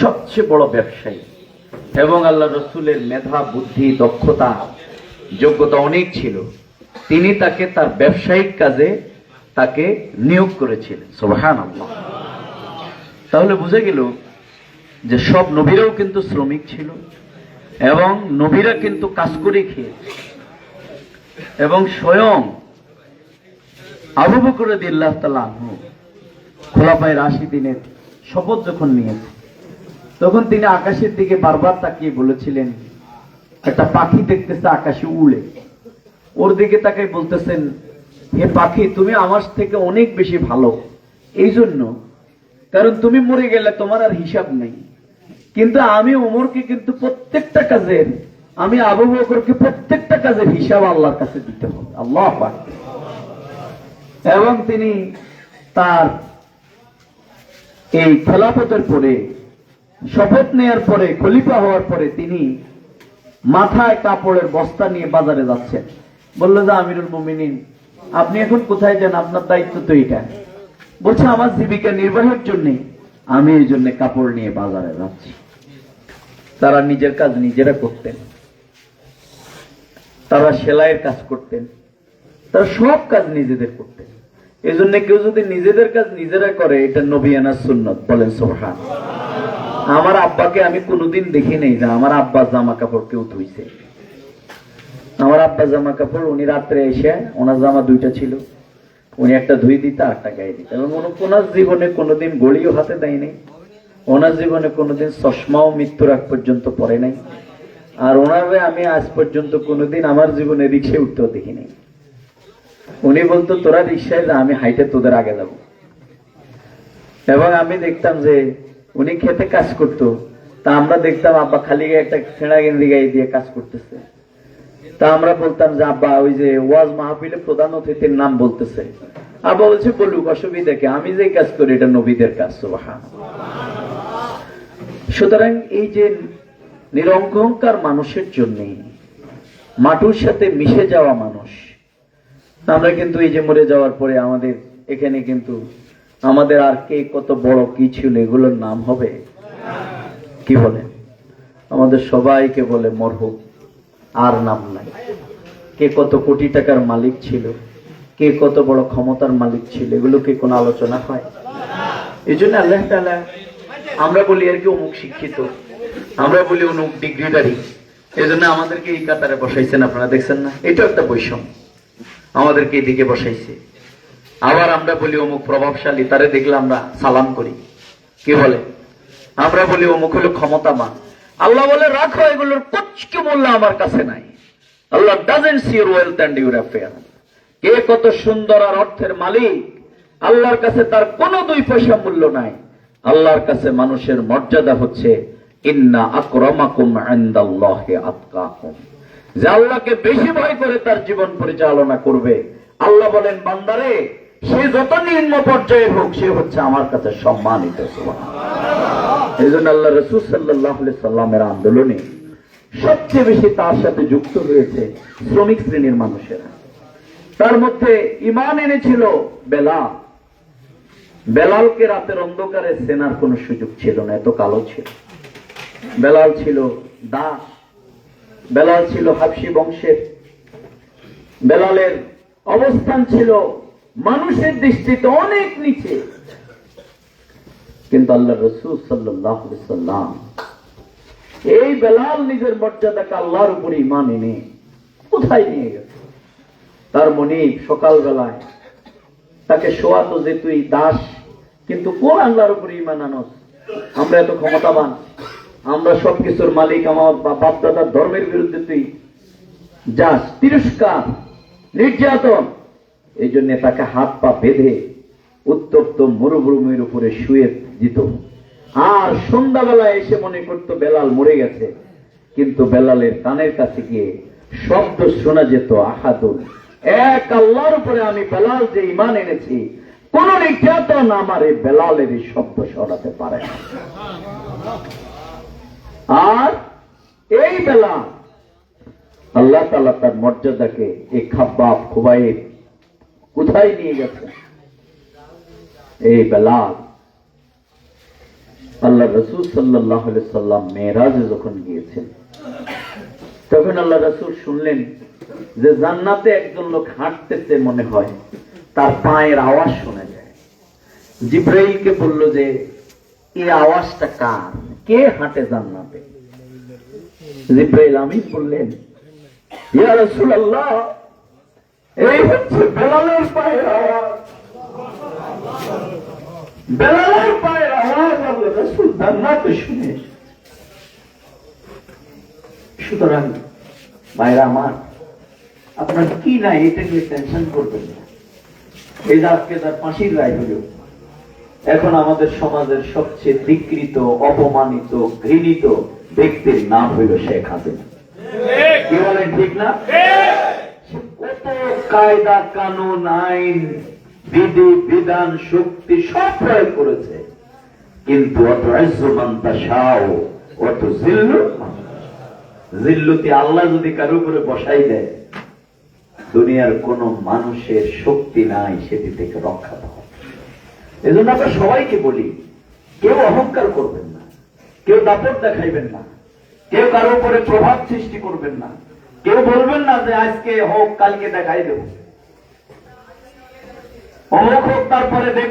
সবচেয়ে বড় ব্যবসায়ী। এবং আল্লাহ রসুলের মেধা, বুদ্ধি, দক্ষতা, যোগ্যতা অনেক ছিল। তিনি তাকে তার ব্যবসায়িক কাজে তাকে নিয়োগ করেছিলেন। সোহান তাহলে বুঝে গেল যে সব নবীরাও কিন্তু শ্রমিক ছিল এবং নবীরা কিন্তু কাজ করে খেয়েছে। এবং স্বয়ং আবু বকর দিল্লাহ তালাহ খোলাপায় রাশি দিনের শপথ যখন নিয়েছে তখন তিনি আকাশের দিকে বারবার তাকিয়ে বলেছিলেন, একটা পাখি দেখতেছে আকাশে উড়ে। ওর দিকে তাকাই বলতেছেন, হে পাখি, তুমি আমার থেকে অনেক বেশি ভালো। এই জন্য কারণ তুমি মরে গেলে তোমার আর হিসাব নেই। কিন্তু আমি ওমরকে কিন্তু প্রত্যেকটা কাজের, আমি আবু বকরকে প্রত্যেকটা কাজের হিসাব আল্লাহর কাছে দিতে হবে। আল্লাহ এবং তিনি তার এই খেলাফতের পরে শপথ নেয়ার পরে, খলিফা হওয়ার পরে তিনি মাথায় কাপড়ের বস্তা নিয়ে বাজারে যাচ্ছেন। বলল, যে আমিরুল মুমিনিন, আপনি এখন কোথায় যান? আপনার দায়িত্ব তো এটা বলছে, আমার জীবিকা নির্বাহের জন্য আমি এই জন্য কাপড় নিয়ে বাজারে যাচ্ছি। তারা নিজের কাজ নিজেরা করতেন। তারা সেলাইয়ের কাজ করতেন। তারা সব কাজ নিজেদের করতেন। এই জন্য কেউ যদি নিজেদের কাজ নিজেরা করে, এটা নবিয়ানা সুন্নত বলেন সোহান আমার আব্বাকে আমি কোনোদিন দেখি নেই যে আমার আব্বা জামা কাপড় কেউ ধুইছে। আমার আব্বা জামা কাপড় উনি রাত্রে এসে, ওনার জামা দুইটা ছিল। উনি একটা ধুই দিত একটা গায়ে দিত। এবং ওনার জীবনে কোনোদিন গড়িও হাতে দেয় দেয়নি ওনার জীবনে কোনোদিন চশমাও মৃত্যুর আগ পর্যন্ত পরে নাই। আর ওনারে আমি আজ পর্যন্ত কোনোদিন আমার জীবনে রিক্সে উঠতেও দেখি নাই। উনি বলতো, তোরা রিক্সায় যা, আমি হাইটে তোদের আগে যাব। এবং আমি দেখতাম যে উনি খেতে কাজ করতো। তা আমরা দেখতাম, আব্বা খালি গায়ে একটা ছেঁড়া গেঞ্জি গায়ে দিয়ে কাজ করতেছে। তা আমরা বলতাম যে, আব্বা, ওই যে ওয়াজ মাহফিলে প্রধান অতিথির নাম বলতেছে। আব্বা বলছে, বলুক, অসুবিধা কি? আমি যে কাজ করি, এটা নবীদের কাজ, সুবহান। সুতরাং এই যে নিরঙ্কঙ্কার মানুষের জন্য, মাটুর সাথে মিশে যাওয়া মানুষ, আমরা কিন্তু এই যে মরে যাওয়ার পরে আমাদের এখানে কিন্তু আমাদের আর কে কত বড় কি ছিল, এগুলোর নাম হবে? কি বলে? আমাদের সবাইকে বলে মরহুম আর নাম নাই। কে কত কোটি টাকার মালিক ছিল, কে কত বড় ক্ষমতার মালিক ছিল, এগুলো কি কোনো আলোচনা হয়? এই জন্য আল্লাহ আমরা বলি আর কি অমুক শিক্ষিত, আমরা বলি অমুক ডিগ্রিদারি এই জন্য আমাদেরকে এই কাতারে বসাইছেন আপনারা, দেখছেন না? এটাও একটা বৈষম্য। আমাদেরকে এদিকে বসাইছে। আবার আমরা বলি, অমুক প্রভাবশালী, তারে দেখলে আমরা সালাম করি। কি বলে? আমরা বলি, অমুক হলো ক্ষমতাবান। আল্লাহ বলে, রাখো, এগুলোর কুচকে মূল্য আমার কাছে নাই। Allah doesn't see your wealth and your affair কে কত সুন্দর আর অর্থের মালিক। আল্লাহর কাছে তার কোনো দুই পয়সা মূল্য নাই। আল্লাহর কাছে মানুষের মর্যাদা হচ্ছে, ইন্না আকরামাকুম ইনদাল্লাহি আতকাকুম। যে আল্লাহকে বেশি ভয় করে তার জীবন পরিচালনা করবে। আল্লাহ বলেন, বান্দারে সে যত নিম্ন পর্যায়ে হোক, সে হচ্ছে আমার কাছে সম্মানিত আল্লাহ রসুল সাল্লাহ সাল্লামের আন্দোলনে সবচেয়ে বেশি তার সাথে যুক্ত হয়েছে শ্রমিক শ্রেণির মানুষেরা। তার মধ্যে ইমান এনেছিল বেলাল। বেলালকে রাতের অন্ধকারে সেনার কোনো সুযোগ ছিল না, এত কালো ছিল। বেলাল ছিল দাস। বেলাল ছিল হাফসি বংশের। বেলালের অবস্থান ছিল মানুষের দৃষ্টিতে অনেক নিচে। কিন্তু আল্লাহ রসুল সাল্লাম এই বেলাল নিজের মর্যাদাকে আল্লাহর উপরে ইমান এনে কোথায় নিয়ে গেছে? তার মনে সকালবেলায় তাকে শোয়াতো যে তুই দাস, কিন্তু কোন আল্লাহর উপরে ইমান আনস? আমরা এত ক্ষমতাবান, আমরা সবকিছুর মালিক, আমার বাপদাদার ধর্মের বিরুদ্ধে তুই যাস, তিরস্কার, নির্যাতন। এই জন্য তাকে হাত পা বেঁধে উত্তপ্ত মরুভূমির উপরে শুয়ে দিত। আর সন্ধ্যাবেলা এসে মনে করতো বেলাল মরে গেছে। কিন্তু বেলালের কানের কাছে গিয়ে শব্দ শোনা যেত আহাদুল এক আল্লাহর উপরে আমি বেলাল যে ইমান এনেছি, কোন নির্যাতন আমার এই বেলালের এই শব্দ সরাতে পারে আর এই বেলা আল্লাহ তালা তার মর্যাদাকে এই খাব্বাব খুবাইয়ের কোথায় নিয়ে গেছে? এই বেলাল। আল্লাহ রসুল সাল্লাহ সাল্লাম মেয়েরাজে যখন গিয়েছেন, তখন আল্লাহ রসুল শুনলেন যে জান্নাতে একজন লোক হাঁটতেছে মনে হয়, তার পায়ের আওয়াজ শোনা যায়। জিব্রাইলকে বলল যে এই আওয়াজটা কার? কে হাঁটে জান্নাতে? জিব্রাইল আমি বললেন, ইয়া রাসূলুল্লাহ এই হচ্ছে বেলালের পায়ের আওয়াজ। বেলালের পায়ের আওয়াজ আল্লাহ রাসূল জান্নাতে শুনে সুতরাং ভাইরা আমার আপনার কি এটা নিয়ে টেনশন করবেন না। এই আজকে তার ফাঁসির রায় হল এখন আমাদের সমাজের সবচেয়ে বিকৃত অপমানিত ঘৃণিত ব্যক্তির নাম হইল শেখ হাসিনা। কি বলেন ঠিক না? কায়দা কানুন, আইন, বিধি, বিধান, শক্তি সব প্রয়োগ করেছে। কিন্তু অত আইজমান তাসাও অত জিল্লু জিল্লুতি আল্লাহ যদি কারও উপরে বসাই দেয়, দুনিয়ার কোন মানুষের শক্তি নাই সেটি থেকে রক্ষা পাওয়া। এই জন্য আমরা সবাইকে বলি, কেউ অহংকার করবেন না, কেউ দাপট দেখাইবেন না, কেউ কারও উপরে প্রভাব সৃষ্টি করবেন না। কেউ বলবেন না যে আজকে হোক কালকে দেখাই দেব। অমুক হোক তারপরে দেখ